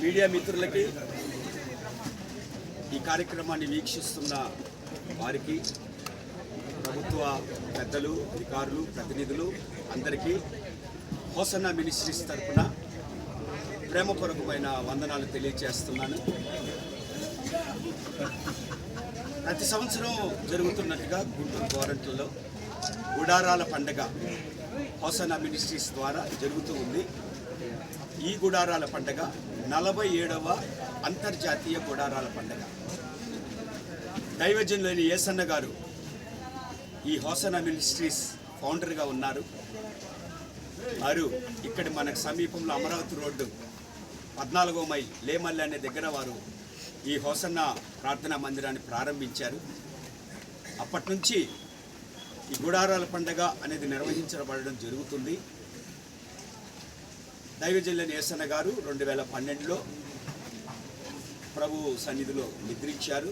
Media మిత్రులకి ఈ కార్యక్రమాన్ని వీక్షిస్తున్న వారికి ప్రభుత్వ పెద్దలు అధికారులు ప్రతినిధులు అందరికీ హోసన్న మినిస్ట్రీస్ తరఫున ప్రేమపూర్వకమైన వందనాలు తెలియజేస్తున్నాను ప్రతి సంవత్సరం జరుగుతున్నట్టుగా గుంటూరు గోరంట్లలో గుడారాల పండగ హోసన్న మినిస్ట్రీస్ ద్వారా జరుగుతూ ఉంది. ఈ గుడారాల పండగ నలభై ఏడవ అంతర్జాతీయ గుడారాల పండగ. దైవజనులైన ఏసన్న గారు ఈ హోసన మినిస్ట్రీస్ ఫౌండర్గా ఉన్నారు. వారు ఇక్కడ మనకు సమీపంలో అమరావతి రోడ్డు పద్నాలుగో మైల్ లేమల్లి అనే దగ్గర వారు ఈ హోసన్న ప్రార్థనా మందిరాన్ని ప్రారంభించారు. అప్పటి నుంచి ఈ గుడారాల పండగ అనేది నిర్వహించబడడం జరుగుతుంది. దైవజల్లని ఏసన్న గారు రెండు వేల పన్నెండులో ప్రభు సన్నిధిలో నిద్రించారు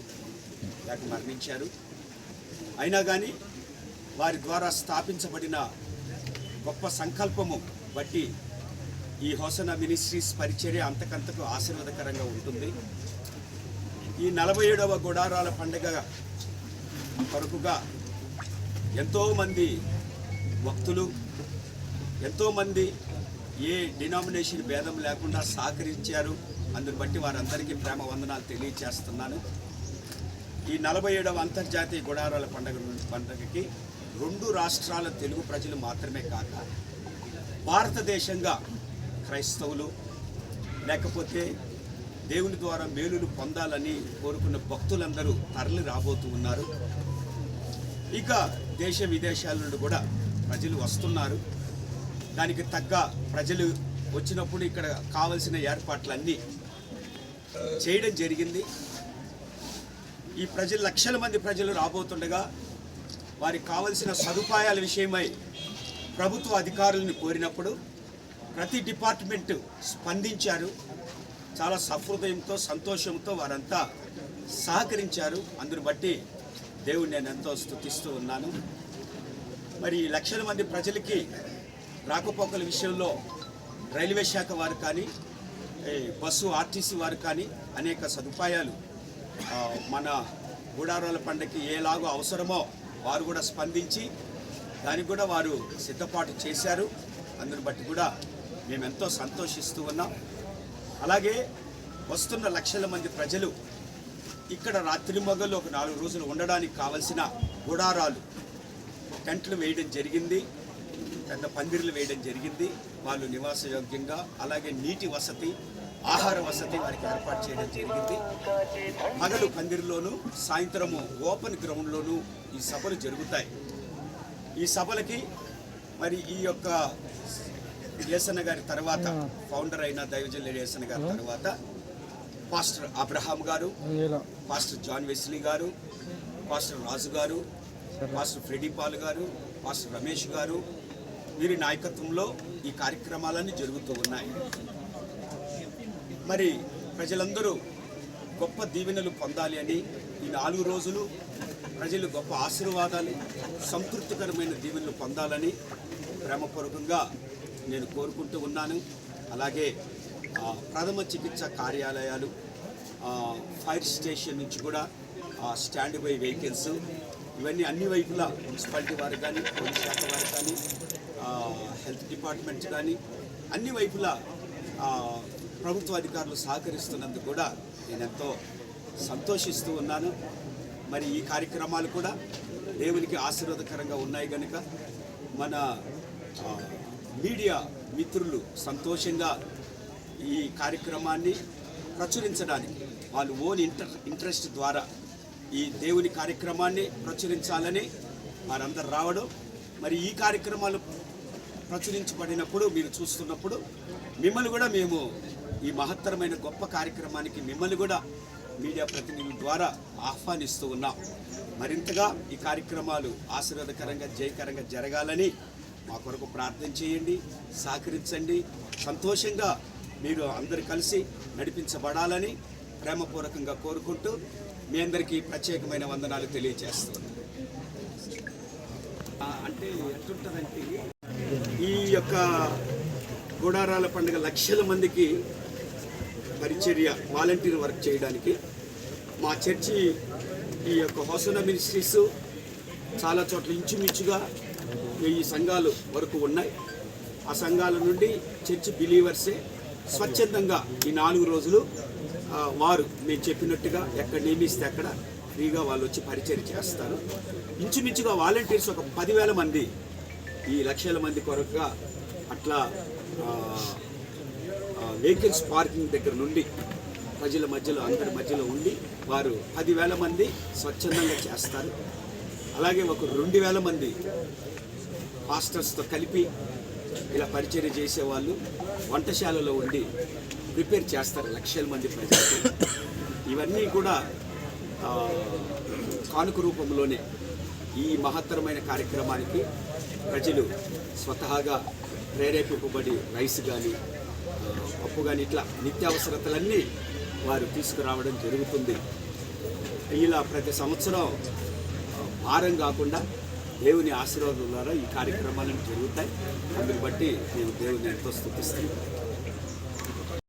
లేక మరణించారు. అయినా కానీ వారి ద్వారా స్థాపించబడిన గొప్ప సంకల్పము బట్టి ఈ హోసన మినిస్ట్రీస్ పరిచర్య అంతకంతకు ఆశీర్వాదకరంగా ఉంటుంది. ఈ నలభై ఏడవ గుడారాల పండుగ కొరకుగా ఎంతోమంది భక్తులు ఎంతోమంది ఏ డినామినేషన్ భేదం లేకుండా సహకరించారు? అందుని బట్టి వారందరికీ ప్రేమ వందనాలు తెలియచేస్తున్నాను. ఈ నలభై ఏడవ అంతర్జాతీయ గుడారాల పండుగ పండుగకి రెండు రాష్ట్రాల తెలుగు ప్రజలు మాత్రమే కాక భారతదేశంగా క్రైస్తవులు లేకపోతే దేవుని ద్వారా మేలులు పొందాలని కోరుకున్న భక్తులందరూ తరలి రాబోతూ ఉన్నారు. ఇక దేశ విదేశాల నుండి కూడా ప్రజలు వస్తున్నారు. దానికి తగ్గ ప్రజలు వచ్చినప్పుడు ఇక్కడ కావలసిన ఏర్పాట్లన్నీ చేయడం జరిగింది. ఈ ప్రజలు లక్షల మంది ప్రజలు రాబోతుండగా వారికి కావలసిన సదుపాయాల విషయమై ప్రభుత్వ అధికారులను కోరినప్పుడు ప్రతి డిపార్ట్మెంట్ స్పందించారు. చాలా సహృదయంతో సంతోషంతో వారంతా సహకరించారు. అందును బట్టి దేవుని నేను ఎంతో స్థుతిస్తూ ఉన్నాను. మరి ఈ లక్షల మంది ప్రజలకి రాకపోకల విషయంలో రైల్వే శాఖ వారు కానీ బస్సు ఆర్టీసీ వారు కానీ అనేక సదుపాయాలు మన గుడారాల పండగకి ఏలాగో అవసరమో వారు కూడా స్పందించి దానికి కూడా వారు సిద్ధపాటు చేశారు. అందుని బట్టి కూడా మేము ఎంతో సంతోషిస్తూ ఉన్నాం. అలాగే వస్తున్న లక్షల మంది ప్రజలు ఇక్కడ రాత్రి మొగల్లో ఒక నాలుగు రోజులు ఉండడానికి కావలసిన గుడారాలు టెంట్లు వేయడం జరిగింది. పెద్ద పందిర్లు వేయడం జరిగింది. వాళ్ళు నివాసయోగ్యంగా అలాగే నీటి వసతి ఆహార వసతి వారికి ఏర్పాటు చేయడం జరిగింది. పగలు పందిరిలోను సాయంత్రము ఓపెన్ గ్రౌండ్లోను ఈ సభలు జరుగుతాయి. ఈ సభలకి మరి ఈ యొక్క యేసన్న గారి తర్వాత ఫౌండర్ అయిన దైవజల్లి యేసన్న గారి తర్వాత పాస్టర్ అబ్రహాం గారు పాస్టర్ జాన్ వెస్లీ గారు పాస్టర్ రాజు గారు పాస్టర్ ఫ్రెడీ పాల్ గారు పాస్టర్ రమేష్ గారు వీరి నాయకత్వంలో ఈ కార్యక్రమాలన్నీ జరుగుతూ ఉన్నాయి. మరి ప్రజలందరూ గొప్ప దీవెనలు పొందాలి అని ఈ నాలుగు రోజులు ప్రజలు గొప్ప ఆశీర్వాదాలు సంతృప్తికరమైన దీవెనలు పొందాలని ప్రేమపూర్వకంగా నేను కోరుకుంటూ ఉన్నాను. అలాగే ప్రథమ చికిత్స కార్యాలయాలు ఫైర్ స్టేషన్ నుంచి కూడా స్టాండ్ బై వెహికల్స్ ఇవన్నీ అన్ని వైపులా మున్సిపాలిటీ వారు కానీ పోలీస్ శాఖ వారు కానీ హెల్త్ డిపార్ట్మెంట్స్ కానీ అన్ని వైపులా ప్రభుత్వ అధికారులు సహకరిస్తున్నందుకు కూడా నేను ఎంతో సంతోషిస్తూ ఉన్నాను. మరి ఈ కార్యక్రమాలు కూడా దేవునికి ఆశీర్వాదకరంగా ఉన్నాయి కనుక మన మీడియా మిత్రులు సంతోషంగా ఈ కార్యక్రమాన్ని ప్రచురించడానికి వాళ్ళు ఓన్ ఇంటర్ ఇంట్రెస్ట్ ద్వారా ఈ దేవుని కార్యక్రమాన్ని ప్రచురించాలని వారందరు రావడం మరి ఈ కార్యక్రమాలు ప్రచురించబడినప్పుడు మీరు చూస్తున్నప్పుడు మిమ్మల్ని కూడా మేము ఈ మహత్తరమైన గొప్ప కార్యక్రమానికి మిమ్మల్ని కూడా మీడియా ప్రతినిధుల ద్వారా ఆహ్వానిస్తూ ఉన్నాం. మరింతగా ఈ కార్యక్రమాలు ఆశీర్వాదకరంగా జయకరంగా జరగాలని మా కొరకు ప్రార్థన చేయండి సహకరించండి. సంతోషంగా మీరు అందరు కలిసి నడిపించబడాలని ప్రేమపూర్వకంగా కోరుకుంటూ మీ అందరికీ ప్రత్యేకమైన వందనాలు తెలియజేస్తున్నాను అంటే ఎట్లుంటుందంటే ఈ యొక్క గుడారాల పండుగ లక్షల మందికి పరిచర్య వాలంటీర్ వర్క్ చేయడానికి మా చర్చి ఈ యొక్క హోసన మినిస్ట్రీస్ చాలా చోట్ల ఇంచుమించుగా వెయ్యి సంఘాలు వరకు ఉన్నాయి. ఆ సంఘాల నుండి చర్చి బిలీవర్సే స్వచ్ఛందంగా ఈ నాలుగు రోజులు వారు మేము చెప్పినట్టుగా ఎక్కడ నియమిస్తే అక్కడ ఫ్రీగా వాళ్ళు వచ్చి పరిచయం చేస్తారు. ఇంచుమించుగా వాలంటీర్స్ ఒక పదివేల మంది ఈ లక్షల మంది కొరకుగా అట్లా వెహికల్స్ పార్కింగ్ దగ్గర నుండి ప్రజల మధ్యలో అందరి మధ్యలో ఉండి వారు పదివేల మంది స్వచ్ఛందంగా చేస్తారు. అలాగే ఒక రెండు వేల మంది మాస్టర్స్తో కలిపి ఇలా పరిచర్య చేసేవాళ్ళు వంటశాలలో ఉండి ప్రిపేర్ చేస్తారు లక్షల మంది ప్రజలు ఇవన్నీ కూడా కానుక రూపంలోనే ఈ మహత్తరమైన కార్యక్రమానికి ప్రజలు స్వతహాగా ప్రేరేపింపబడి రైస్ కానీ పప్పు కానీ ఇట్లా నిత్యావసరతలన్నీ వారు తీసుకురావడం జరుగుతుంది. ఇలా ప్రతి సంవత్సరం భారం కాకుండా దేవుని ఆశీర్వాదం ద్వారా ఈ కార్యక్రమాలను జరుగుతాయి. అందుని బట్టి నేను దేవుని ఎంతో స్థుతిస్తున్నాం